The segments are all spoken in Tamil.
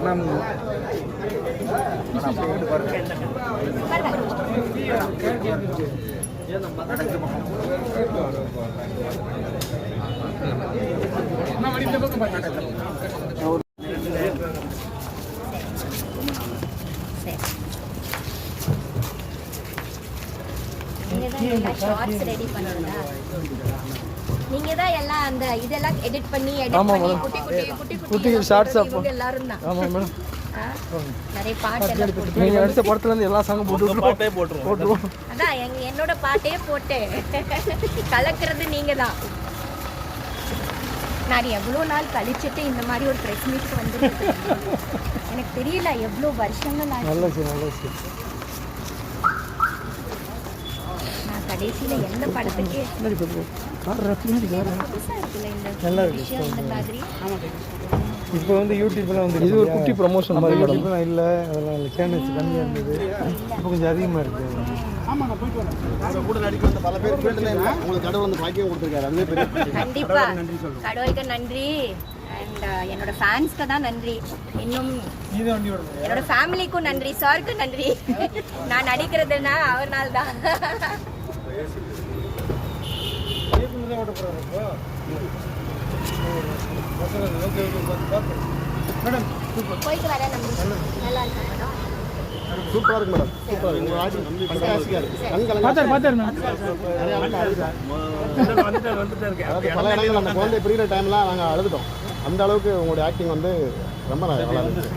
நீங்க தான் எல்லா ஷார்ட்ஸ் ரெடி பண்ணுறதா நீங்க தான் எல்லாம் அந்த இதெல்லாம் எடிட் பண்ணி எடிட் பண்ணி. குட்டி குட்டி குட்டி குட்டி அப்போ. இவங்க எல்லாரும் தான் மேடம்? நிறைய பாட்டு எல்லாம் போட்டு. நீங்கள் நடித்த படத்துலேருந்து எல்லா சாங்கும் போட்டு பாட்டே போட்டுருவோம். போட்டுருவோம். அதான் எங்க என்னோட பாட்டே போட்டு. கலக்கிறது நீங்க தான் நான் எவ்வளோ நாள் கழிச்சிட்டு இந்த மாதிரி ஒரு ப்ரெஸ் மீட் வந்து எனக்கு தெரியல எவ்வளோ வருஷங்கள் ஆச்சு. நல்ல நல்ல நான் கடைசியில எந்த படத்துக்கு? நல்லா இருக்கு. இப்போ வந்து யூடியூப்லாம் வந்து இது ஒரு குட்டி ப்ரமோஷன் மாதிரி யூடியூப்லாம் இல்லை அதெல்லாம் இல்லை. சேனல்ஸ் கம்மியாக இருந்தது. இப்போ கொஞ்சம் அதிகமாக இருக்குது உங்க கூட நடிக்க வந்த பல பேர் ஃபீல்டில் இல்லை உங்களுக்கு கடவுள் வந்து பாக்கியம் கொடுத்துருக்காரு. அதுவே பெரிய விஷயம். கண்டிப்பா. கடவுளுக்கு நன்றி அண்ட் என்னோட ஃபேன்ஸ்க்கு தான் நன்றி. இன்னும் என்னோட ஃபேமிலிக்கும் நன்றி சாருக்கு நன்றி. நான் நடிக்கிறதுனா அவர்னால தான் போயிட்டு வரேன் நல்லா இருக்கா மேடம். சூப்பரா இருக்கு. மேடம் சூப்பரா இருக்கு. உங்க ஃபண்டாஸ்டிக்கா இருக்கு நிறைய அதாவது பல அந்த குழந்தை பிரிகிற டைம்லாம் நாங்கள் அழுதுட்டோம் அந்த அளவுக்கு உங்களுடைய ஆக்டிங் வந்து ரொம்ப நல்லா இருந்துச்சு.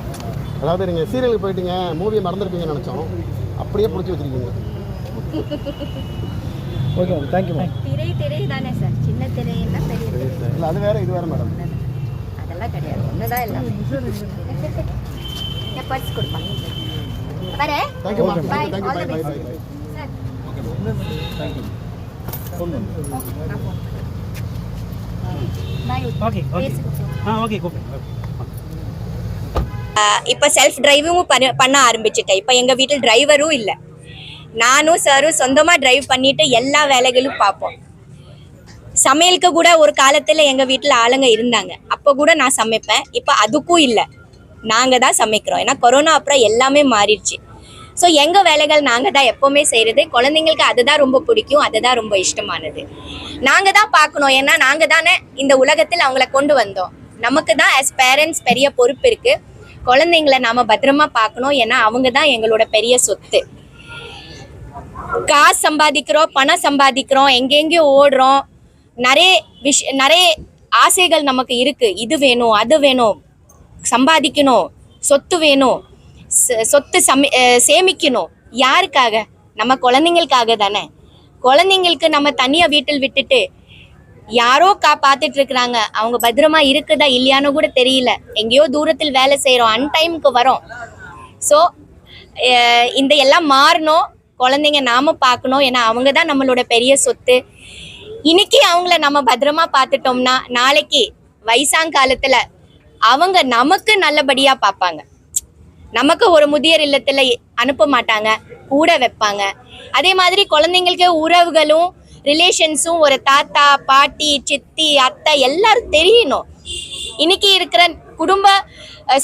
அதாவது நீங்கள் சீரியலுக்கு போயிட்டீங்க மூவியை மறந்துருப்பீங்கன்னு நினச்சோம். அப்படியே பிடிச்சி வச்சிருக்கீங்க. ஓகே மேம் தேங்க்யூ மேம் திரை திரை தானே சார் சின்ன திரை என்ன பெரிய திரை? இல்லை அது வேற இது வேற மேடம் அதெல்லாம் கிடையாது. எல்லாம் என் பர்ஸ் கொடுப்பாங்க வரேன் thank you ma'am Bye. Thank you All bye the bye best. Bye sir okay okay ah okay கூப்பிடு. இப்போ செல்ஃப் டிரைவும் பண்ண பண்ண ஆரம்பிச்சிட்டேன். இப்போ எங்கள் வீட்டில் டிரைவரும் இல்லை. நானும் சாரும் சொந்தமாக டிரைவ் பண்ணிட்டு எல்லா வேலைகளும் பார்ப்போம். சமையலுக்கு கூட ஒரு காலத்தில் எங்கள் வீட்டில் ஆளுங்க இருந்தாங்க. அப்போ கூட நான் சமைப்பேன். இப்போ அதுக்கும் இல்லை. நாங்கள் தான் சமைக்கிறோம். ஏன்னா கொரோனா அப்புறம் எல்லாமே மாறிடுச்சு. ஸோ எங்கள் வேலைகள் நாங்கள் தான் எப்போவுமே செய்கிறது குழந்தைங்களுக்கு அதுதான் ரொம்ப பிடிக்கும். அதுதான் ரொம்ப இஷ்டமானது. நாங்கள் தான் பார்க்கணும். ஏன்னா நாங்கள் தானே இந்த உலகத்தில் அவங்கள கொண்டு வந்தோம். நமக்கு தான் ஆஸ் பேரண்ட்ஸ் பெரிய பொறுப்பு இருக்குது குழந்தைங்கள நாம் பத்திரமா பார்க்கணும். ஏன்னா அவங்க தான் எங்களோட பெரிய சொத்து. காசு சம்பாதிக்கிறோம் பணம் சம்பாதிக்கிறோம் எங்கெங்கேயோ ஓடுறோம். நிறைய விஷ நிறைய ஆசைகள் நமக்கு இருக்கு. இது வேணும் அது வேணும். சம்பாதிக்கணும் சொத்து வேணும். சொத்து சமி சேமிக்கணும். யாருக்காக? நம்ம குழந்தைங்களுக்காக தானே. குழந்தைங்களுக்கு நம்ம தனியாக வீட்டில் விட்டுட்டு யாரோ கா பார்த்துட்டு இருக்கிறாங்க அவங்க பத்திரமா இருக்குதா இல்லையான்னு கூட தெரியல. எங்கேயோ தூரத்தில் வேலை செய்கிறோம் அன்டைமுக்கு வரோம். ஸோ இந்த எல்லாம் மாறணும். குழந்தைங்க நாம பார்க்கணும். ஏன்னா அவங்க தான் நம்மளோட பெரிய சொத்து. இன்னைக்கு அவங்கள நம்ம பத்திரமா பார்த்துட்டோம்னா நாளைக்கு வயசாங்காலத்துல அவங்க நமக்கு நல்லபடியா பார்ப்பாங்க. நமக்கு ஒரு முதியோர் இல்லத்துல அனுப்ப மாட்டாங்க. கூட வைப்பாங்க. அதே மாதிரி குழந்தைங்களுக்கு உறவுகளும் ரிலேஷன்ஸும் ஒரு தாத்தா பாட்டி சித்தி அத்தை எல்லாரும் தெரியணும். இன்னைக்கு இருக்கிற குடும்ப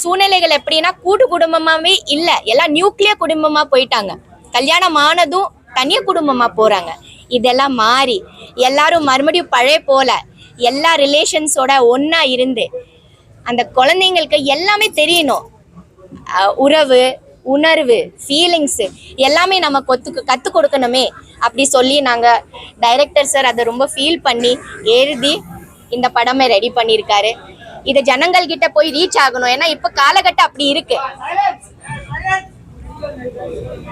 சூழ்நிலைகள் எப்படின்னா கூட்டு குடும்பமாவே இல்லை. எல்லாம் நியூக்ளியர் குடும்பமா போயிட்டாங்க. கல்யாணம் ஆனதும் தனிய குடும்பமா போறாங்க. இதெல்லாம் மாறி எல்லாரும் மறுபடியும் பழைய போல எல்லா ரிலேஷன்ஸோட ஒன்னா இருந்து அந்த குழந்தைங்களுக்கு எல்லாமே தெரியணும். உறவு உணர்வு ஃபீலிங்ஸு எல்லாமே நம்ம கொத்து கற்றுக் கொடுக்கணுமே அப்படி சொல்லி நாங்கள் டைரக்டர் சார் அதை ரொம்ப ஃபீல் பண்ணி எழுதி இந்த படமே ரெடி பண்ணியிருக்காரு. இது ஜனங்கள்கிட்ட போய் ரீச் ஆகணும். ஏன்னா இப்போ காலகட்டம் அப்படி இருக்குது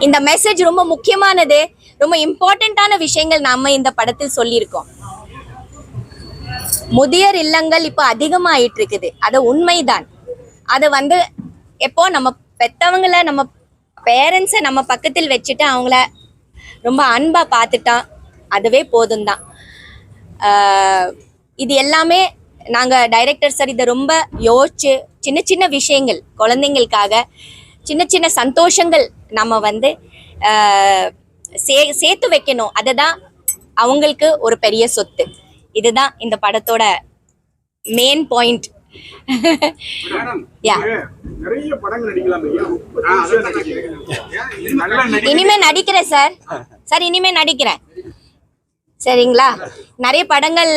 இந்த மெசேஜ் ரொம்ப முக்கியமானது ரொம்ப இம்பார்ட்டண்ட்டான விஷயங்கள் நாம இந்த படத்தில் சொல்லியிருக்கோம். முதியோர் இல்லங்கள் இப்போ அதிகமாயிட்டு இருக்குது அது உண்மைதான். அது வந்து எப்போ நம்ம பெத்தவங்கள நம்ம பேரண்ட்ஸை நம்ம பக்கத்தில் வச்சுட்டு அவங்கள ரொம்ப அன்பா பார்த்துட்டா அதுவே போதும் தான் இது எல்லாமே நாங்கள் டைரக்டர் சார் இதை ரொம்ப யோசிச்சு சின்ன சின்ன விஷயங்கள் குழந்தைங்களுக்காக சின்ன சின்ன சந்தோஷங்கள் நம்ம வந்து சே சேர்த்து வைக்கணும். அதுதான் அவங்களுக்கு ஒரு பெரிய சொத்து. இதுதான் இந்த படத்தோட மெயின் பாயிண்ட் இனிமே நடிக்கிறேன் சார். சார் இனிமே நடிக்கிறேன். சரிங்களா? நிறைய படங்கள்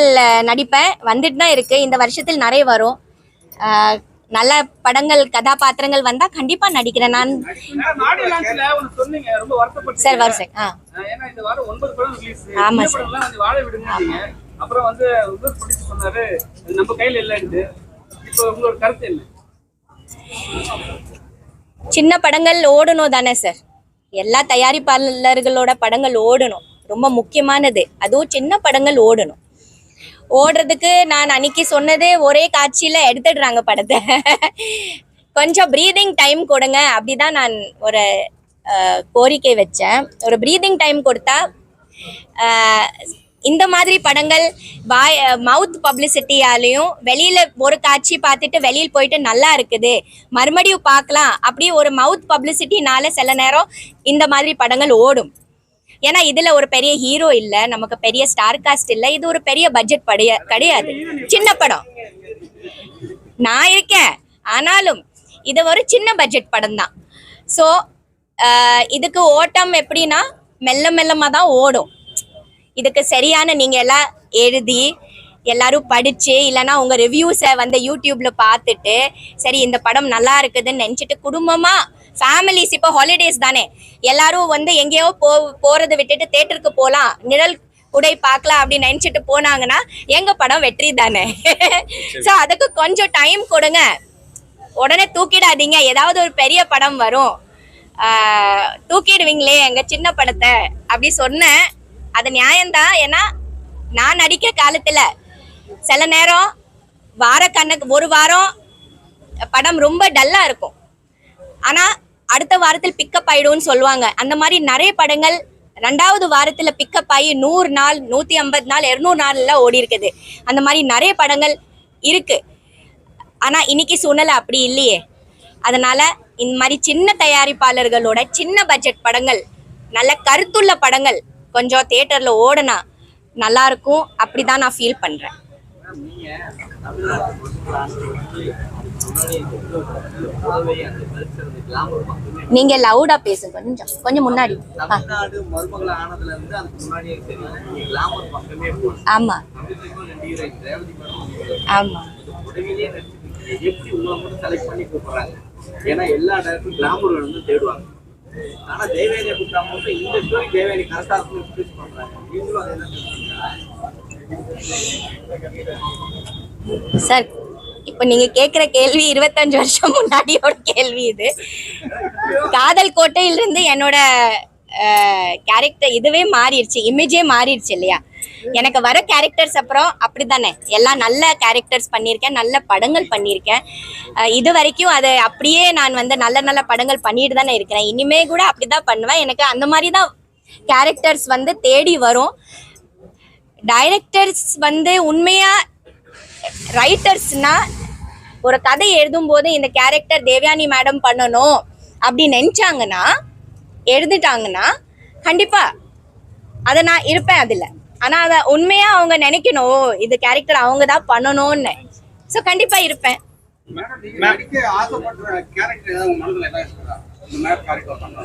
நடிப்பேன். வந்துட்டு தான் இருக்கு. இந்த வருஷத்தில் நிறைய வரும். நல்ல படங்கள் கதாபாத்திரங்கள் வந்தா கண்டிப்பா நடிக்கிறேன். நான் சார் வாரம் ரிலீஸ் ஆமா சார். அப்புறம் வந்து சொன்னாரு. நம்ம கையில இப்போ உங்களோட கருத்து என்ன? சின்ன படங்கள் ஓடணும் தானே சார் எல்லா தயாரிப்பாளர்களோட படங்கள் ஓடணும். ரொம்ப முக்கியமானது. அதுவும் சின்ன படங்கள் ஓடணும். ஓடுறதுக்கு நான் அன்னைக்கு சொன்னது ஒரே காட்சியில் எடுத்துடுறாங்க படத்தை. கொஞ்சம் ப்ரீதிங் டைம் கொடுங்க. அப்படிதான் நான் ஒரு கோரிக்கை வச்சேன். ஒரு ப்ரீதிங் டைம் கொடுத்தா இந்த மாதிரி படங்கள் வாய் மவுத் பப்ளிசிட்டியாலையும் வெளியில் ஒரு காட்சி பார்த்துட்டு வெளியில் போயிட்டு நல்லா இருக்குது. மறுபடியும் பார்க்கலாம். அப்படி ஒரு மவுத் பப்ளிசிட்டினால சில நேரம் இந்த மாதிரி படங்கள் ஓடும். ஏன்னா இதுல ஒரு பெரிய ஹீரோ இல்ல நமக்கு பெரிய ஸ்டார் காஸ்ட் இல்ல இது ஒரு பெரிய பட்ஜெட் படைய கிடையாது. சின்ன படம். நான் இருக்கேன். ஆனாலும் இது ஒரு சின்ன பட்ஜெட் படம் தான். ஸோ இதுக்கு ஓட்டம் எப்படின்னா மெல்ல மெல்லமாக தான் ஓடும். இதுக்கு சரியான நீங்க எல்லாம் எழுதி எல்லாரும் படிச்சு இல்லைன்னா உங்க ரிவ்யூஸை வந்து யூடியூப்ல பார்த்துட்டு சரி இந்த படம் நல்லா இருக்குதுன்னு நினைச்சிட்டு குடும்பமா ஃபேமிலிஸ் இப்போ ஹாலிடேஸ் தானே. எல்லாரும் வந்து எங்கேயோ போ போறதை விட்டுட்டு தேட்டருக்கு போகலாம் நிழல் உடை பார்க்கலாம் அப்படின்னு நினைச்சிட்டு போனாங்கன்னா எங்க படம் வெற்றி தானே. ஸோ அதுக்கு கொஞ்சம் டைம் கொடுங்க. உடனே தூக்கிடாதீங்க. ஏதாவது ஒரு பெரிய படம் வரும். தூக்கிடுவீங்களே எங்க சின்ன படத்தை அப்படி சொன்னேன். அது நியாயம்தான். ஏன்னா நான் நடிக்கிற காலத்துல சில நேரம் வார கணக்கு ஒரு வாரம் படம் ரொம்ப டல்லாக இருக்கும். ஆனால் அடுத்த வாரத்தில் பிக்கப் ஆகிடும்னு சொல்லுவாங்க. அந்த மாதிரி நிறைய படங்கள் ரெண்டாவது வாரத்தில் பிக்கப் ஆகி நூறு நாள் நூற்றி ஐம்பது நாள் இரநூறு நாள்லாம் ஓடி இருக்குது. அந்த மாதிரி நிறைய படங்கள் இருக்குது ஆனால் இன்னைக்கு சூழ்நிலை அப்படி இல்லையே. அதனால் இந்த மாதிரி சின்ன தயாரிப்பாளர்களோட சின்ன பட்ஜெட் படங்கள் நல்ல கருத்துள்ள படங்கள் கொஞ்சம் தேட்டரில் ஓடுனா நல்லாயிருக்கும் அப்படி தான் நான் ஃபீல் பண்ணுறேன் நீங்க லவுடா பேசுங்க. கொஞ்சம் கொஞ்சம் முன்னாடி. ஆமா. ஆமா. ஏன்னா எல்லா டேரக்டரும் கிளாமர் வந்து தேடுவாங்க. ஆனா தேவயானியை கூப்பிட்டா மட்டும் இந்த ஸ்டோரி தேவயானி கரெக்டா இருக்கும் பண்றாங்க. நீங்களும் அதை என்ன சார் இப்போ நீங்க கேக்குற கேள்வி இருபத்தஞ்சு வருஷம் முன்னாடியோட கேள்வி இது. காதல் கோட்டையிலிருந்து என்னோட கேரக்டர் இதுவே மாறிடுச்சு இமேஜே மாறிடுச்சு இல்லையா? எனக்கு வர கேரக்டர்ஸ் அப்புறம் அப்படிதானே எல்லாம் நல்ல கேரக்டர்ஸ் பண்ணியிருக்கேன் நல்ல படங்கள் பண்ணியிருக்கேன். இது வரைக்கும் அதை அப்படியே நான் வந்து நல்ல நல்ல படங்கள் பண்ணிட்டு தானே இருக்கிறேன். இனிமே கூட அப்படிதான் பண்ணுவேன். எனக்கு அந்த மாதிரி தான் கேரக்டர்ஸ் வந்து தேடி வரும். டைரக்டர்ஸ் வந்து உண்மையா ரைட்டர்ஸ்னா ஒரு கதை எழுதும் போது இந்த கேரக்டர் தேவயானி மேடம் பண்ணணும் அப்படி நினச்சாங்கன்னா எழுதிட்டாங்கன்னா கண்டிப்பா அதை நான் இருப்பேன் அதில். ஆனால் அதை உண்மையா அவங்க நினைக்கணும் "ஓ, இது கேரக்டர் அவங்க தான் பண்ணணும்னு. ஸோ கண்டிப்பா இருப்பேன்.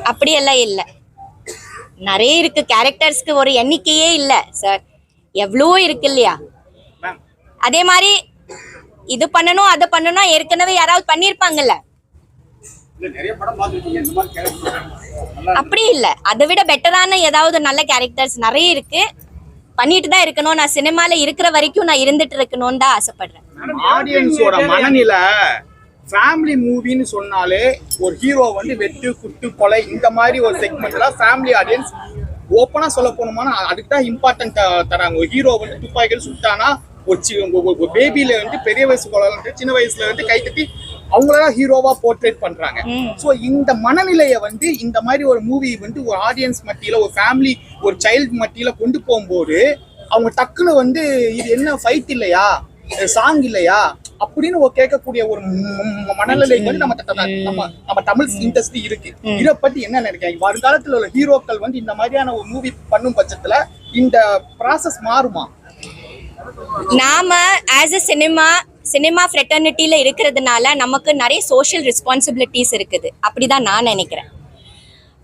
அப்படியெல்லாம் இல்லை. நிறைய இருக்கு கேரக்டர்ஸ்க்கு ஒரு எண்ணிக்கையே இல்லை சார் எவ்வளோ இருக்கு இல்லையா அதே மாதிரி இது பண்ணணும் அதை பண்ணணும் ஏற்கனவே யாராவது கேரக்டர் அப்படி இல்லை. அதை விட பெட்டரான ஏதாவது நல்ல கேரக்டர்ஸ் நிறைய இருக்கு. பண்ணிட்டு தான் இருக்கணும். நான் சினிமால இருக்கிற வரைக்கும் நான் இருந்துட்டு இருக்கணும்னு தான் ஆசைப்படுறேன். ஆடியன்ஸோட மனநிலை ஃபேமிலி மூவின்னு சொன்னாலே ஒரு ஹீரோ வந்து வெட்டு குட்டு கொலை இந்த மாதிரி ஒரு செக்மெண்ட்ல ஃபேமிலி ஆடியன்ஸ் ஓப்பனா சொல்ல போனோம்னா அதுக்கு தான் இம்பார்ட்டன்ட் தராங்க. ஒரு ஹீரோ வந்து துப்பாக்கிகள் சுட்டானா ஒரு பேபில வந்து பெரிய வயசு குழந்தை சின்ன வயசுல வந்து கை தட்டி அவங்களதான் ஹீரோவா போர்ட்ரேட் பண்றாங்க. சோ இந்த மனநிலையை வந்து இந்த மாதிரி ஒரு மூவி வந்து ஒரு ஆடியன்ஸ் மத்தியில ஒரு ஃபேமிலி ஒரு சைல்டு மத்தியில கொண்டு போகும்போது அவங்க டக்குன்னு வந்து இது என்ன ஃபைட் இல்லையா? சாங் இல்லையா? அப்படின்னு கேட்கக்கூடிய ஒரு மனநிலை வந்து நம்ம நம்ம நம்ம தமிழ் இண்டஸ்ட்ரி இருக்கு. இத பத்தி என்ன நினைக்கிறீங்க? வருங்காலத்துல உள்ள ஹீரோக்கள் வந்து இந்த மாதிரியான ஒரு மூவி பண்ணும் பட்சத்துல இந்த ப்ராசஸ் மாறுமா? நாம ஆஸ் அ சினிமா சினிமா ஃப்ரெட்டர்னிட்டியில் இருக்கிறதுனால நமக்கு நிறைய சோஷியல் ரெஸ்பான்சிபிலிட்டிஸ் இருக்குது. அப்படிதான் நான் நினைக்கிறேன்.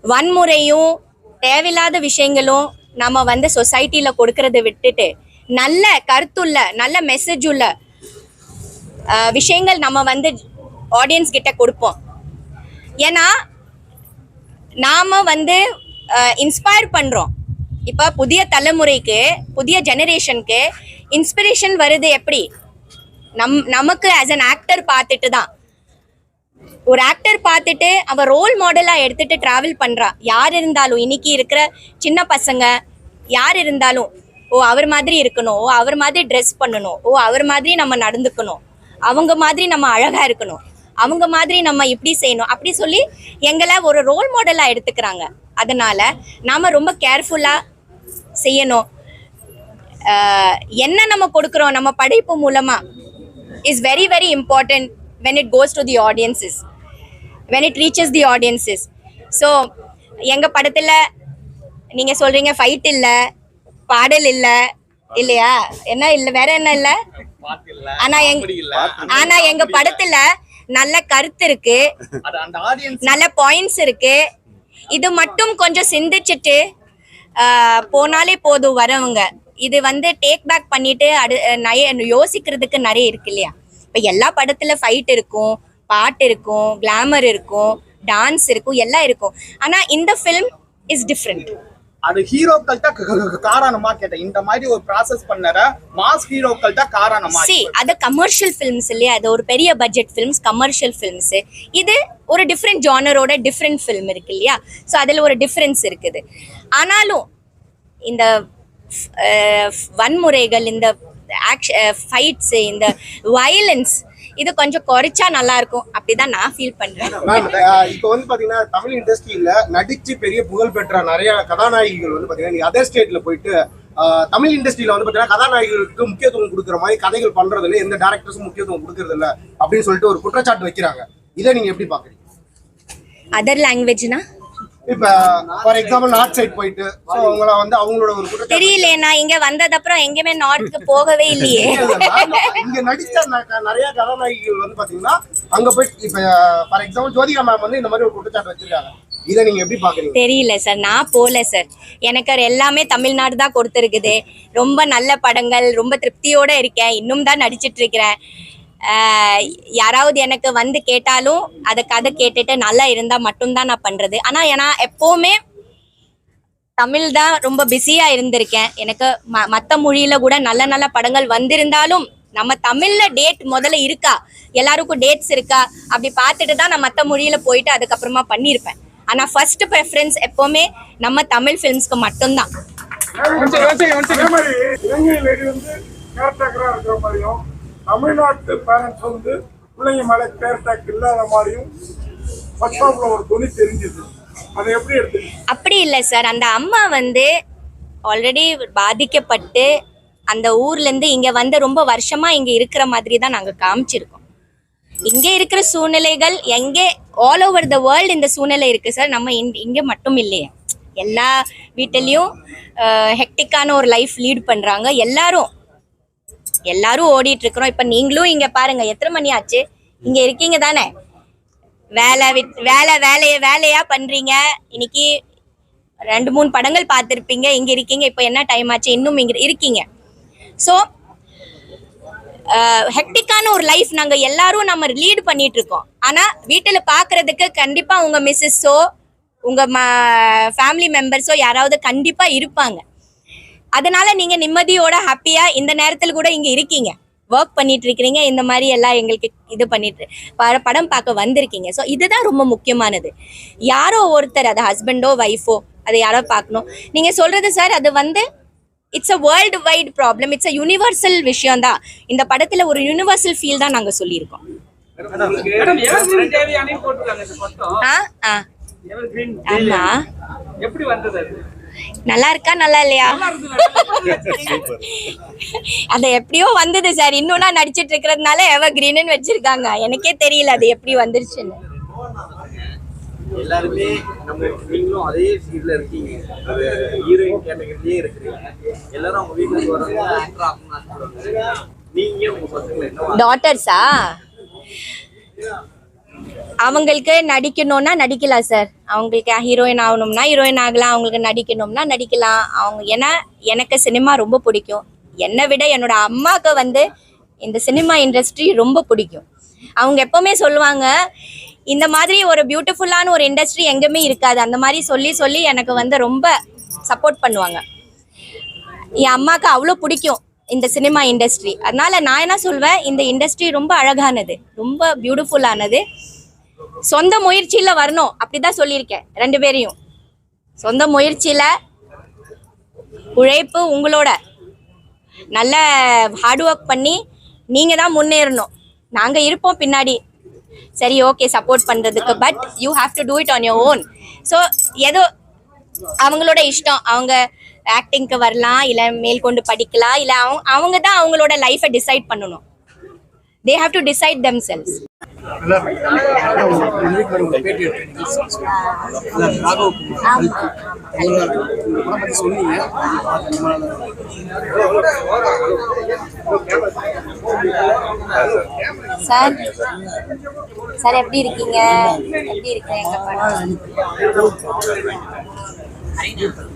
வன்முறையும் தேவையில்லாத விஷயங்களும் நம்ம வந்து சொசைட்டியில் கொடுக்கறத விட்டுட்டு நல்ல கருத்துள்ள நல்ல மெசேஜ் உள்ள விஷயங்கள் நம்ம வந்து ஆடியன்ஸ் கிட்ட கொடுப்போம். ஏன்னா நாம வந்து இன்ஸ்பயர் பண்றோம். இப்போ புதிய தலைமுறைக்கு புதிய ஜெனரேஷனுக்கு இன்ஸ்பிரேஷன் வருது எப்படி? நம் நமக்கு ஆஸ் அன் ஆக்டர் பார்த்துட்டு தான். ஒரு ஆக்டர் பார்த்துட்டு அவ ரோல் மாடலா எடுத்துட்டு டிராவல் பண்றா. யார் இருந்தாலும் இன்னைக்கு இருக்கிற சின்ன பசங்க யார் இருந்தாலும் ஓ அவர் மாதிரி இருக்கணும். ஓ அவர் மாதிரி ட்ரெஸ் பண்ணணும். ஓ அவர் மாதிரி நம்ம நடந்துக்கணும். அவங்க மாதிரி நம்ம அழகாக இருக்கணும். அவங்க மாதிரி நம்ம இப்படி செய்யணும். அப்படி சொல்லி எங்களை ஒரு ரோல் மாடலாக எடுத்துக்கிறாங்க. அதனால் நாம் ரொம்ப கேர்ஃபுல்லாக செய்யணும். என்ன நம்ம கொடுக்குறோம்? நம்ம படைப்பு மூலமாக is very very important when it goes to the audiences. When it reaches the audiences. So எங்கள் படத்தில் நீங்கள் சொல்கிறீங்க ஃபைட் இல்லை. பாடல் இல்ல இல்லையா? என்ன இல்ல வேற என்ன இல்ல? ஆனா எங்க ஆனா எங்க படத்துல நல்ல கருத்து இருக்கு. அது அந்த ஆடியன்ஸ் நல்ல பாயிண்ட்ஸ் இருக்கு. இது மட்டும் கொஞ்சம் சிந்திச்சுட்டு போனாலே போதும் வரவங்க. இது வந்து டேக் பேக் பண்ணிட்டு அடு நிறைய யோசிக்கிறதுக்கு நிறைய இருக்கு இல்லையா? இப்போ எல்லா படத்துல ஃபைட் இருக்கும் பாட்டு இருக்கும் கிளாமர் இருக்கும் டான்ஸ் இருக்கும் எல்லாம் இருக்கும். ஆனா இந்த ஃபிலிம் இஸ் டிஃப்ரெண்ட் அது ஹீரோக்கள் தான் காரணமா கேட்டேன். இந்த மாதிரி ஒரு ப்ராசஸ் பண்ணற மாஸ் ஹீரோக்கள் தான் காரணமா சி அது கமர்ஷியல் ஃபிலிம்ஸ் இல்லையா? அது ஒரு பெரிய பட்ஜெட் ஃபிலிம்ஸ் கமர்ஷியல் ஃபிலிம்ஸ் இது ஒரு டிஃப்ரெண்ட் ஜானரோட டிஃப்ரெண்ட் ஃபிலிம் இருக்கு இல்லையா? ஸோ அதில் ஒரு டிஃப்ரென்ஸ் இருக்குது. ஆனாலும் இந்த வன்முறைகள் இந்த ஃபைட்ஸ் இந்த வயலன்ஸ் இது கொஞ்சம் குறைச்சா நல்லா இருக்கும் அப்படிதான் நான் ஃபீல் பண்றேன். இப்போ வந்து பாத்தீங்கன்னா தமிழ் இண்டஸ்ட்ரியில நடிச்சு பெரிய புகழ் பெற்ற நிறைய கதாநாயகிகள் வந்து பாத்தீங்கன்னா நீங்க அதர் ஸ்டேட்ல போயிட்டு தமிழ் இண்டஸ்ட்ரியில வந்து பாத்தீங்கன்னா கதாநாயகிகளுக்கு முக்கியத்துவம் கொடுக்குற மாதிரி கதைகள் பண்றது இல்ல எந்த டேரக்டர்ஸும் முக்கியத்துவம் கொடுக்கறது இல்ல அப்படின்னு சொல்லிட்டு ஒரு குற்றச்சாட்டு வைக்கிறாங்க. இதை நீங்க எப்படி பாக்குறீங்க? அதர் லாங்குவேஜ்னா இப்ப ஃபார் எக்ஸாம்பிள் நார்த் சைட் போயிட்டு ஸோ அவங்கள வந்து அவங்களோட ஒரு குற்றச்சாட்டு தெரியலையே நான் இங்க வந்ததப்புறம் எங்கேயுமே நார்த்துக்கு போகவே இல்லையே. இங்க நடிச்ச ந- நிறைய கதாநாயகிகள் வந்து பாத்தீங்கன்னா அங்க போயிட்டு இப்ப ஃபார் எக்ஸாம்பிள் ஜோதிகா மேம் வந்து இந்த மாதிரி ஒரு குற்றச்சாட்டு வச்சிருக்காங்க. இதை நீங்க எப்படி பாக்குறீங்க? தெரியல சார் நான் போகல சார் எனக்கு எல்லாமே தமிழ்நாடு தான் கொடுத்துருக்குது. ரொம்ப நல்ல படங்கள் ரொம்ப திருப்தியோட இருக்கேன். இன்னும் தான் நடிச்சிட்டு இருக்கிறேன். யாராவது எனக்கு வந்து கேட்டாலும் அதை கதை கேட்டுட்டு நல்லா இருந்தா மட்டும்தான் நான் பண்றது. ஆனா நான் எப்பவுமே தமிழ் தான் ரொம்ப பிஸியா இருந்திருக்கேன். எனக்கு ம மற்ற மொழியில கூட நல்ல நல்ல படங்கள் வந்திருந்தாலும் நம்ம தமிழ்ல டேட் முதல்ல இருக்கா? எல்லாருக்கும் டேட்ஸ் இருக்கா? அப்படி பார்த்துட்டு தான் நான் மற்ற மொழியில போயிட்டு அதுக்கப்புறமா பண்ணியிருப்பேன். ஆனா ஃபர்ஸ்ட் ப்ரெஃபரன்ஸ் எப்பவுமே நம்ம தமிழ் ஃபிலிம்ஸ்க்கு மட்டும்தான். தமிழ்நாட்டு பேரண்ட்ஸ் வந்து பிள்ளைங்க மேலே கேர் டேக் இல்லாத மாதிரியும் ஃபர்ஸ்ட் ஒரு துணி தெரிஞ்சது. அதை எப்படி எடுத்துக்கீங்க அப்படி இல்லை சார். அந்த அம்மா வந்து ஆல்ரெடி பாதிக்கப்பட்டு அந்த ஊர்ல இருந்து இங்க வந்து ரொம்ப வருஷமா இங்க இருக்கிற மாதிரி தான் நாங்க காமிச்சிருக்கோம். இங்க இருக்கிற சூழ்நிலைகள் எங்கே ஆல் ஓவர் த வேர்ல்டு இந்த சூழ்நிலை இருக்கு சார். நம்ம இங்கே இங்க மட்டும் இல்லையே. எல்லா வீட்டிலையும் ஹெக்டிக்கான ஒரு லைஃப் லீட் பண்றாங்க. எல்லாரும் எல்லாரும் ஓடிட்டு இருக்கிறோம் இப்ப நீங்களும் இங்க பாருங்க எத்தனை மணி ஆச்சு? இங்க இருக்கீங்க தானே? வேலை விட் வேலை வேலைய வேலையா பண்றீங்க. இன்னைக்கு ரெண்டு மூணு படங்கள் பார்த்துருப்பீங்க. இங்க இருக்கீங்க இப்போ என்ன டைம் ஆச்சு? இன்னும் இங்க இருக்கீங்க. ஸோ ஹெக்டிக்கான ஒரு லைஃப் நாங்க எல்லாரும் நம்ம லீடு பண்ணிட்டு இருக்கோம் ஆனா வீட்டுல பாக்குறதுக்கு கண்டிப்பா உங்க மிஸ்ஸஸோ உங்க ஃபேமிலி மெம்பர்ஸோ யாராவது கண்டிப்பா இருப்பாங்க. அதனால நீங்க நிம்மதியோட ஹாப்பியா இந்த நேரத்துல கூட இங்க இருக்கீங்க. ஒர்க் பண்ணிட்டு இருக்கிறீங்க இந்த மாதிரி எல்லாம் எங்களுக்கு இது பண்ணிட்டு படம் பார்க்க வந்திருக்கீங்க. ஸோ இதுதான் ரொம்ப முக்கியமானது. யாரோ ஒருத்தர் அது ஹஸ்பண்டோ ஒய்ஃபோ அதை யாரோ பார்க்கணும். நீங்க சொல்றது சார் அது வந்து it's a world wide problem it's a universal விஷயம் தான் இந்த படத்துல ஒரு யூனிவர்சல் ஃபீல் தான் நாங்க சொல்லியிருக்கோம். ஆமா. எப்படி வந்தது அது? நல்லா இருக்கா நல்லா இல்லையா அது எப்படியோ வந்தது சார். இன்னும் நான் நடிச்சிட்டு இருக்கிறதுனால எவர் கிரீன்னு வச்சிருக்காங்க. எனக்கே தெரியல அது எப்படி வந்துருச்சுன்னு. எல்லாருமே நம்ம நீங்களும் அதே ஃபீல்ட்ல இருக்கீங்க. அது ஹீரோயின் கேட்டகரிலேயே இருக்கிறீங்க. எல்லாரும் அவங்க வீட்டுக்கு வர்றாங்க ஆக்டர் ஆகணும்னு ஆசைப்படுவாங்க. நீங்க உங்க பசங்களை என்ன டாட்டர்ஸா அவங்களுக்கு நடிக்கணும்னா நடிக்கலாம் சார் அவங்களுக்கு ஹீரோயின் ஆகணும்னா ஹீரோயின் ஆகலாம் அவங்களுக்கு நடிக்கணும்னா நடிக்கலாம். அவங்க ஏன்னா எனக்கு சினிமா ரொம்ப பிடிக்கும். என்னை விட என்னோட அம்மாவுக்கு வந்து இந்த சினிமா இண்டஸ்ட்ரி ரொம்ப பிடிக்கும். அவங்க எப்பவுமே சொல்லுவாங்க இந்த மாதிரி ஒரு பியூட்டிஃபுல்லான ஒரு இண்டஸ்ட்ரி எங்கேயுமே இருக்காது. அந்த மாதிரி சொல்லி சொல்லி எனக்கு வந்து ரொம்ப சப்போர்ட் பண்ணுவாங்க. என் அம்மாவுக்கு அவ்வளோ பிடிக்கும் இந்த சினிமா இண்டஸ்ட்ரி அதனால நான் என்ன சொல்வேன் இந்த இண்டஸ்ட்ரி ரொம்ப அழகானது ரொம்ப பியூட்டிஃபுல்லானது சொந்த முயற்சியில வரணும். அப்படிதான் சொல்லியிருக்கேன் ரெண்டு பேரையும். சொந்த முயற்சியில உழைப்பு உங்களோட. நல்ல ஹார்ட் ஒர்க் பண்ணி நீங்க தான் முன்னேறணும். நாங்க இருப்போம் பின்னாடி. சரி ஓகே சப்போர்ட் பண்றதுக்கு but you have to do it on your own so ஏதோ அவங்களோட இஷ்டம். அவங்க ஆக்டிங்க்கு வரலாம் இல்லை மேல்கொண்டு படிக்கலாம் இல்லை அவங்க அவங்க தான் அவங்களோட லைஃப்பை டிசைட் பண்ணணும். They have to decide themselves sir sir எப்படி இருக்கீங்க? எப்படி இருக்கீங்க? எங்க படம்?